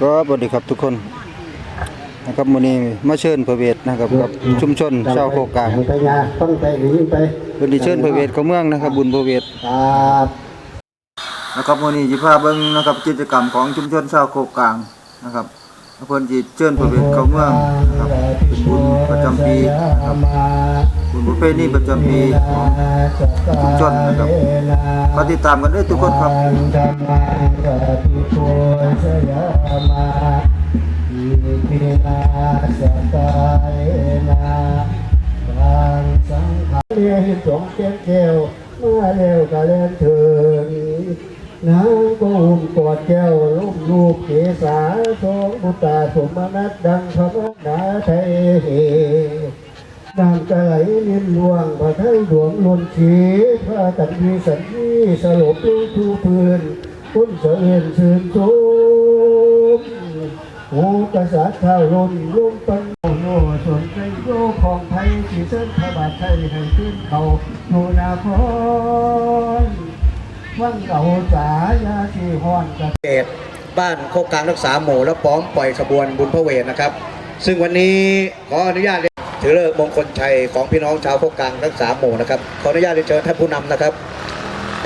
ก็สวัสดีครับทุกคนนะครับมื้อนี้มาเชิญพระเวทนะครับกับชุมชนชาวโคกกลางไปยาต้องไปหรือยิ่งไปเพิ่นได้เชิญพระเวทเข้าเมืองนะครับ บุญพระเวทครับนะครับมื้อนี้สิพาเบิ่งนะครับกิจกรรมของชุมชนชาวโคกกลางนะครับเพิ่นสิเชิญพระเวทเข้าเมืองนะครับเป็นบุญประจำปีนะครับ บุญประเพณีประจำปีของชุมชนนะครับมาติดตามกันเด้อทุกคนครับธรรมังกติโกสยนสกายนาทางสังขารเรียนสงเก้แก้วมื่อเร็วก็เล่นถึงนางก็อุ้มกอดแก้วลูกลูกเกษาทรงบุตาสมนัตดังพระมนาไทย น้ำจะไหลลิ้นลวงพระไทยหลวงลนชีพระตันมีสันนีสลบลูทูพื้นคุ้นเสือนสื่นสูงหูกษัตริย์ข้าวลนลุ่มปันโอโนส่วนใจโยของไทยสีเส้นพระบาทไทยให้ขึ้นเขาโนนาพรวังเก่าสายาสีห้อนกะเขตบ้านโคกกลางรักษาหมู่และป้อมปล่อยขบวนบุญพระเวทนะครับ ซึ่งวันนี้ขออนุญาต ถือเลิกษ์มงคลชัยของพี่น้องชาวโคกกลางรักษาหมู่นะครับขออนุญาตเรียนเชิญท่านผู้นำนะครับ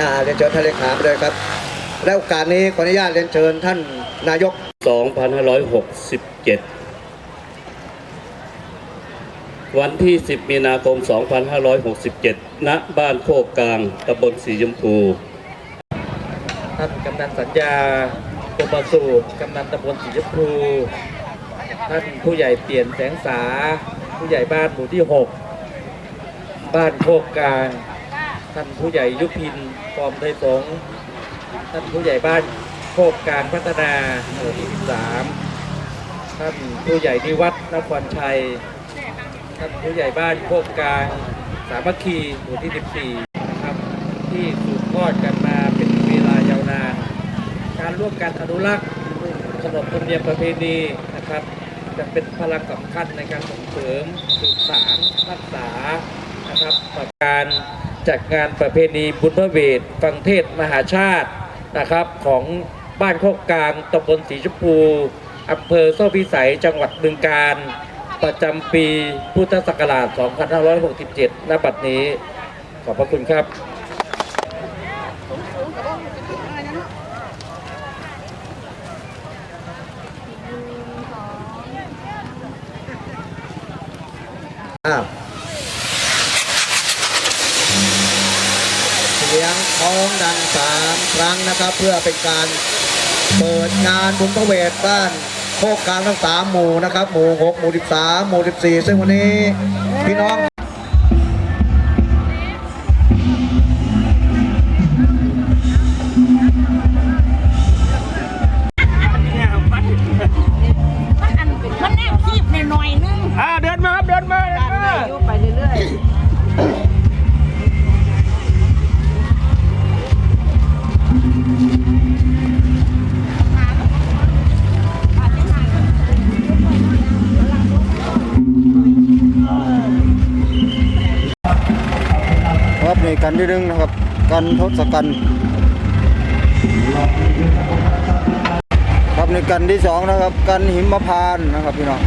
อ่าเรียนเชิญท่านเลขาไปเลยครับและโอกาสนี้ขออนุญาตเรียนเชิญท่านนายก 2567 วันที่ 10 มีนาคม 2567 ณ บ้านโคกกลางตำบลสีชมพูท่านกำนันสัญญาปมสูตรกำนันตำบลสีชมพู ท่านผู้ใหญ่เปลี่ยนแสงสา ผู้ใหญ่บ้านหมู่ที่ 6 บ้านโคกกลางท่านผู้ใหญ่ยุพินฟอมไทยสงท่านผู้ใหญ่บ้านโคกกลางพัฒนาหมู่ที่ 13 ท่านผู้ใหญ่นิวัฒนครชัย ท่านผู้ใหญ่บ้านโคกกลางสามัคคีหมู่ที่ 14นะครับที่สืบทอดกันมาเป็นเวลายาวนาน การร่วมกันอนุรักษ์ขนบธรรมเนียมประเพณีนะครับ จะเป็นพลังสำคัญในการส่งเสริมสืบสารรักษานะครับต่อการจัดงานประเพณีบุญพระเวทฟังเทศมหาชาตินะครับ ของบ้านโคกกลางตำบลสีชมพูอำเภอโซ่พิสัยจังหวัดบึงกาฬประจำปีพุทธศักราช 2567 ณ บัดนี้ ขอบพระคุณครับ้าเสียงท้องดังสามครั้งนะครับ เพื่อเป็นการเปิดงานบุญพระเวทบ้านโคกกลางทั้งสามหมู่นะครับ หมู่หกหมู่สิบสามหมู่สิบสี่ซึ่งวันนี้พี่น้อง กันทศกัณฐ์ครับในกันที่สองนะครับ กันหิมพานนะครับพี่น้อง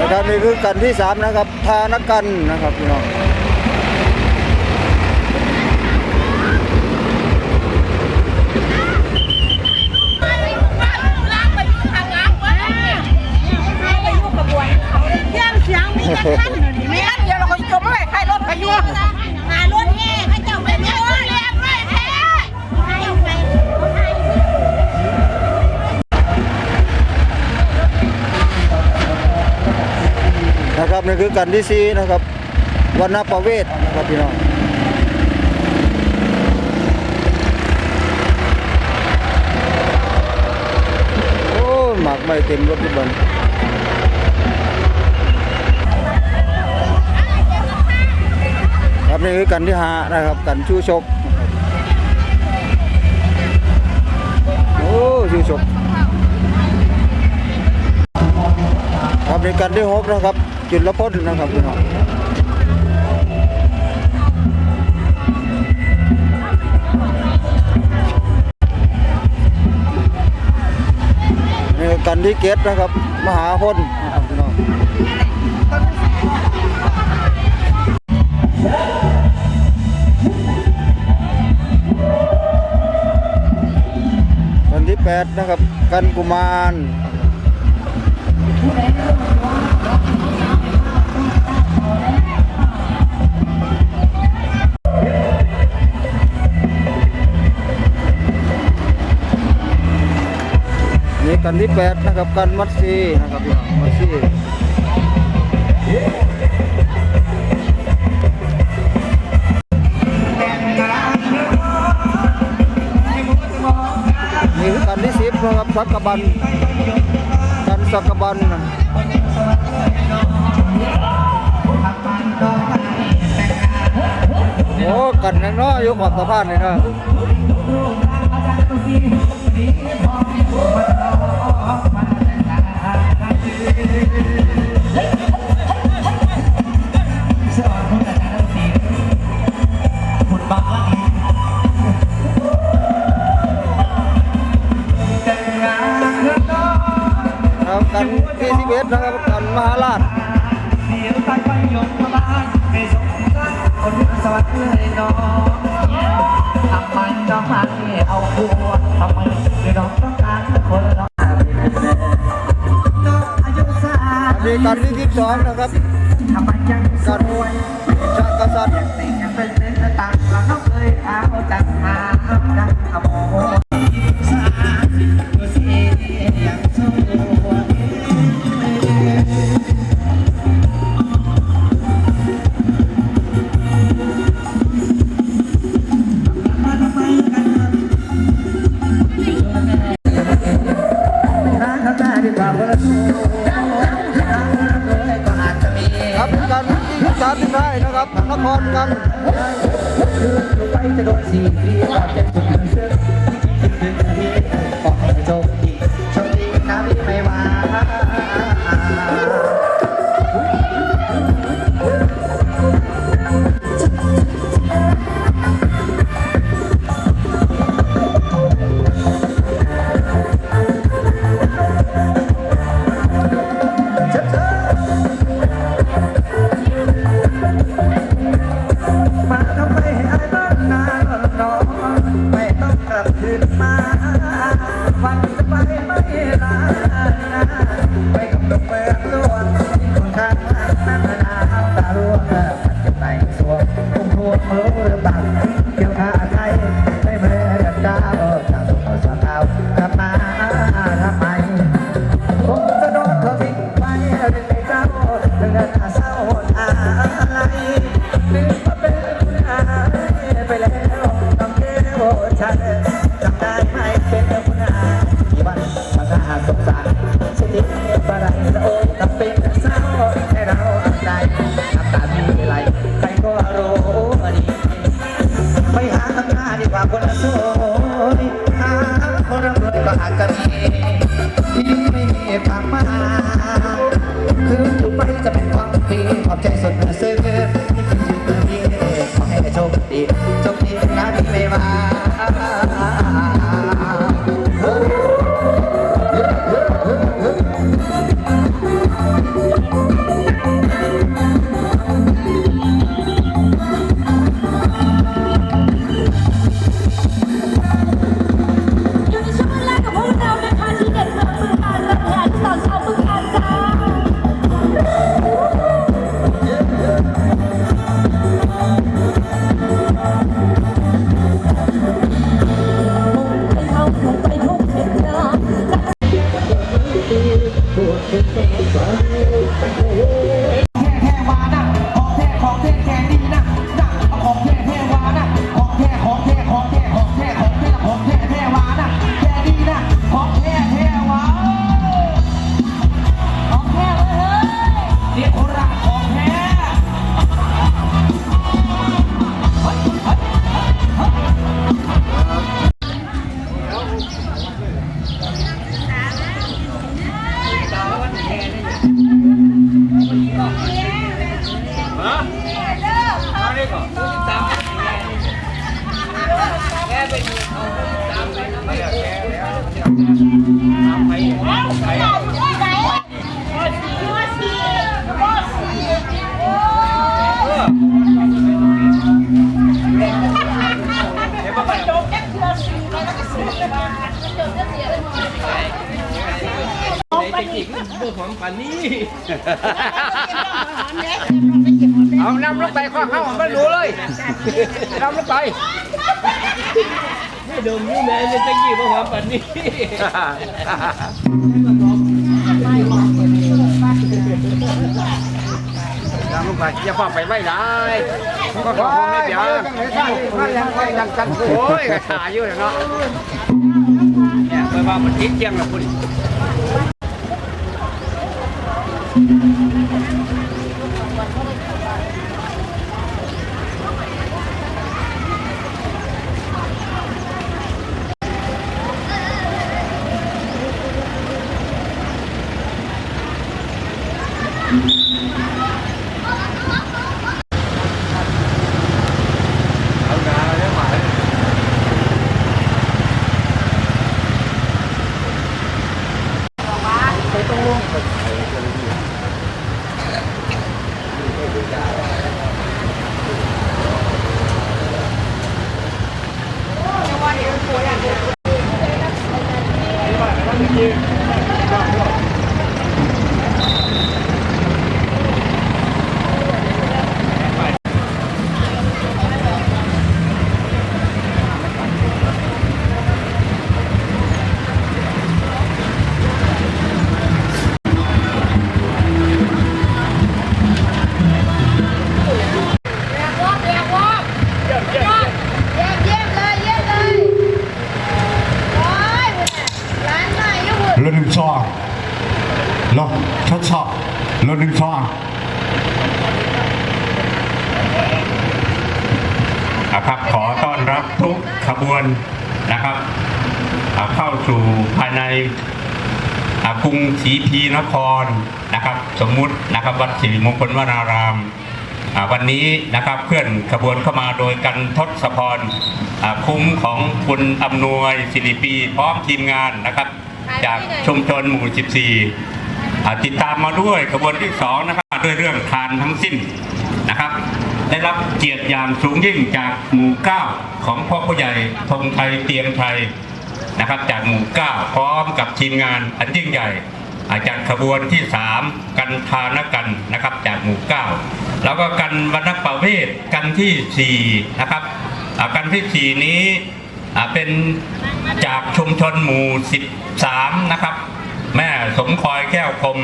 นะครับนี่คือกันที่สามนะครับทานกันนะครับพี่น้อง มีแต่ขั้นเดียวเราก็จมไม่ใครรถพายุหารถแห่ให้เจ้าไปไม่รถแรงไม่แพ้นะครับนี่คือกันที่สี่นะครับวันนาประเวศนะครับพี่น้องโอ้หมากไม่เต็มรถทุกบัน นะคับนี่คือกันที่หานะครับกันชูชกโอ้ชูชกครับนี่กันที่หกนะครับ จุดละพ้นนะครับพี่น้องกันที่เกตนะครับ มหาพลนะครับพี่น้อง แนะครับ กันกุมารนี่กันที่แปดนะครับ กันมัดซีนะครับพี่งมัดซี นะครับสักบันกันสักกบันโอ้กันนังเนาะอยู่ขอบสะพานเลยเนาะ สองนะครับทำไมยังสอดสอดก็สอดอย่างเป็นเน้นต่างเราเคยเอาจังมาจังขโมยารย์ที่ได้นะครับนครกันไปจะโดนสีเรียกเจ็บจุดเสื้อ เอานำลงไปข้อเข้าไม่รู้เลยนำลงไป ดมนี่แม่จะกี่มาหอมปันนี้นำลงไปอย่าฟ้าไปไม่ได้ก็ขอของไม่เดี๋ยวมันยังไม่ยังกันโอ้ยกระถาอยู่เนาะเนี่ยไปว่ามันติดเจียงล้วคุณ นะครับเข้าสู่ภายในกรุงศรีพีนครนะครับ สมมุตินะครับวัดศรีมงคลวนารามวันนี้นะครับเคลื่อนขบวนเข้ามาโดยกันทศพรคุ้มของคุณอำนวยศิริปีพร้อมทีมงานนะครับ จากชุมชนหมู่ 14อ่ติดตามมาด้วยขบวนที่ 2 นะครับด้วยเรื่องทานทั้งสิ้น ได้รับเกียรติอย่างสูงยิ่งจากหมู่9ของพ่อผู้ใหญ่ธงไทยเตียงไทยนะครับ จากหมู่9พร้อมกับทีมงานอันยิ่งใหญ่อาจากขบวนที่ 3 กันทานกันนะครับจากหมู่ 9 แล้วก็กันวรรณประเวศกันที่ 4 นะครับอ่ากันที่ 4 นี้เป็นจากชุมชนหมู่ 13 นะครับ แม่สมคอยแก้วคม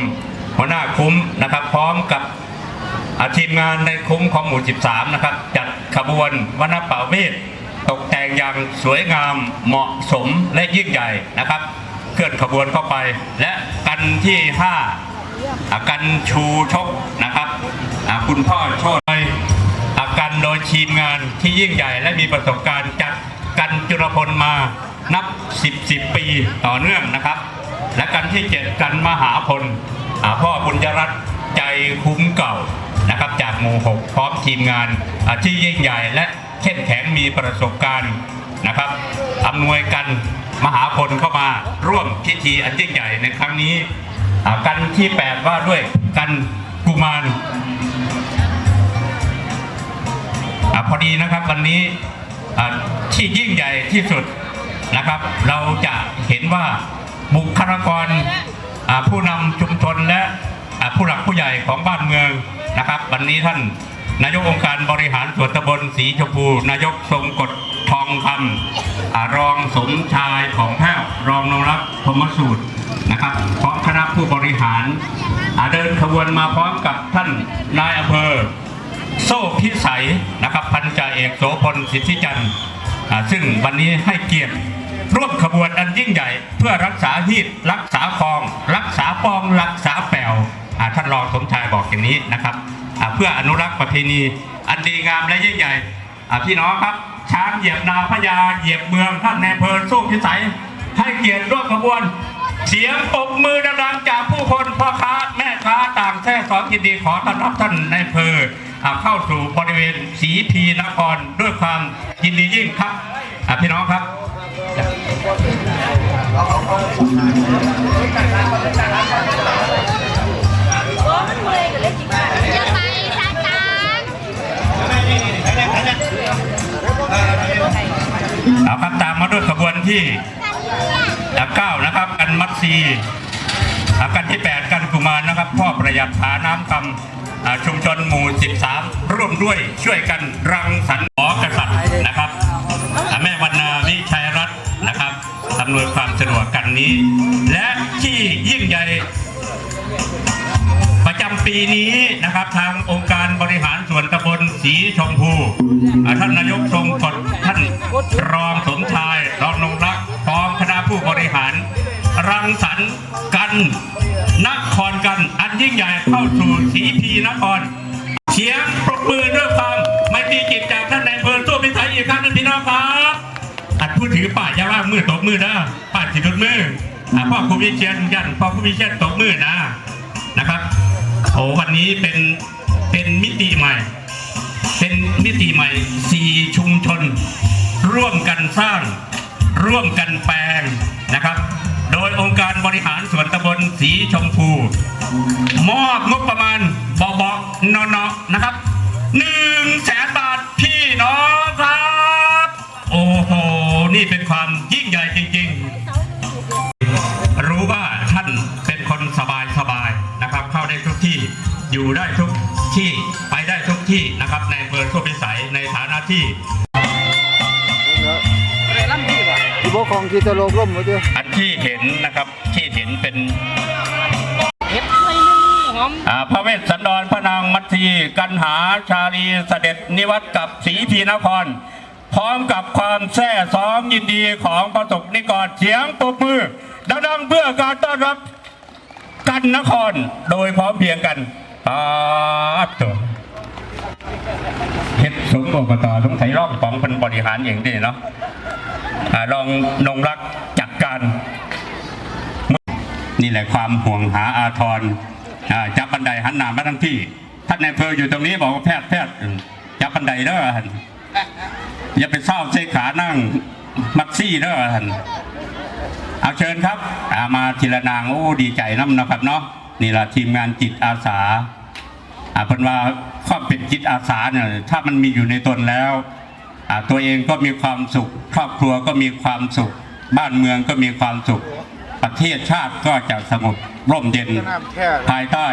หัวหน้าคุ้มนะครับ พร้อมกับ ทีมงานในคุ้มของหมู่ 13 นะครับ จัดขบวนวรรณป่าเวทตกแต่งอย่างสวยงามเหมาะสมและยิ่งใหญ่นะครับ เคลื่อนขบวนเข้าไป และกันที่5อากันชูชกนะครับคุณพ่อโชดอาการโดยทีมงานที่ยิ่งใหญ่ และมีประสบการณ์จัดกันจุลพลมานับ 10 10 ปีต่อเนื่องนะครับ และกันที่ 7 กันมหาพลพ่อบุญยรัตน์ใจคุ้มเก่า นะครับจากหมู่6พร้อมทีมงานอาที่ยิ่งใหญ่และเข้มแข็งมีประสบการณ์นะครับอำนวยกันมหาพลเข้ามาร่วมพิธีอันยิ่งใหญ่ในครั้งนี้กันที่ 8 ว่าด้วยกันกุมารอพอดีนะครับวันนี้อะที่ยิ่งใหญ่ที่สุดนะครับ เราจะเห็นว่าบุคลากรผู้นำชุมชนและ ผู้หลักผู้ใหญ่ของบ้านเมืองนะครับ วันนี้ท่านนายกองค์การบริหารส่วนตำบลสีชมพู นายกทรงกฎทองคำอรองสมชายของแพ้วรองนงรักพมสูตรนะครับพร้อมคณะผู้บริหารเดินขบวนมาพร้อมกับท่านนายอำเภอ โซ่พิสัยนะครับพันจ่าเอกโสพลสิทธิจันทร์ซึ่งวันนี้ให้เกียรติร่วมขบวนอันยิ่งใหญ่ เพื่อรักษาฮีดรักษาคลอง รักษาปองรักษาแปวอ่ ท่านรองสมชายบอกอย่างนี้นะครับเพื่ออนุรักษ์ประเพณีอันดีงามและยิ่งใหญ่พี่น้องครับ ช้างเหยียบนาพญาเหยียบเมืองท่านในเพลิโซ่พิสัยให้เกียรติร่วมขบวน เสียงปรบมือดังๆจากผู้คนพ่อค้าแม่ค้าต่างแท้สอนยินดีขอต้อนรับท่านในเภออ่าเข้าสู่บริเวณสีพีนครด้วยความยินดียิ่งครับพี่น้องครับจะ เอาครับตามมาด้วยขบวนที่เก้านะครับ กันมัดซีอากันที่ 8 กันกุมารนะครับ พ่อประหยัดหาน้ำคำชุมชนหมู่ 13 ร่วมด้วยช่วยกันรังสรรค์หอกษัตริย์นะครับแม่วรรณาวิชัยรัตน์นะครับอำนวยความสะดวกกันนี้ และที่ยิ่งใหญ่ประจำปีนี้นะครับ ทางองค์การบริหารส่วนตำ สีชมพู ท่านนายกทรงกฎท่านรองสมชายรองนงรักพร้อมคณะผู้บริหาร รังสรรค์กันนครกันอันยิ่งใหญ่เข้าสู่สีพีนครเสียงปรบมือด้วยความไม่ตีจิตจากท่านนายอำเภอตัวพิสัยอีกครั้งนึงพี่น้องครับอัดผู้ถือป้ายยาว่ามือตกมือนะป้ายสิดุดมืออะพ่อครูวิเชียนยันพ่อครูวิเชียนตกมือนะนะครับโอ้วันนี้เป็นเป็นมิติใหม่ มิติใหม่สี่ชุมชน ร่วมกันสร้าง ร่วมกันแปลงนะครับ โดยองค์การบริหารส่วนตำบลสีชมพู มอบงบประมาณบอบนอนนะครับหนึ่งแสนบาทพี่น้องครับ โอ้โห นี่เป็นความยิ่งใหญ่จริง ๆ รู้ว่าท่านเป็นคนสบายสบายนะครับ เข้าได้ทุกที่อยู่ได้ทุก ฐานะที่ที่บกของที่ตะโลกร่มมาด้วยอันที่เห็นนะครับที่เห็นเป็นอ่าพระเวสสันดรพระนางมัททีกันหาชาลีเสด็จนิวัตกับศรีพีนคร พร้อมกับความแซ่ซ้อมยินดีของประสบนิกรเสียงปรบมือดังๆเพื่อการต้อนรับกันนครโดยพร้อมเพรียงกันปาดตัว เฮ็ดสมอบตสงสัยรองของเป็นบริหารอย่างนี้เนาะอ่าลองนงรักจักการ นี่แหละความห่วงหาอาทรจับบันไดหันหน้ามาทั้งที่ ท่านนายเภออยู่ตรงนี้บอกว่าแพทย์แพทย์จับบันไดเด้อท่านอย่าไปเศร้าเสขานั่งมัดซี่เด้อท่านเอาเชิญครับามาทีละนางโอ้ดีใจน้ำนะครับเนาะนี่แหละทีมงานจิตอาสา อ่าเป็นว่าความเป็นจิตอาสาเนี่ยถ้ามันมีอยู่ในตนแล้วอ่าตัวเองก็มีความสุข ครอบครัวก็มีความสุข บ้านเมืองก็มีความสุข ประเทศชาติก็จะสงบร่มเย็นภายใต้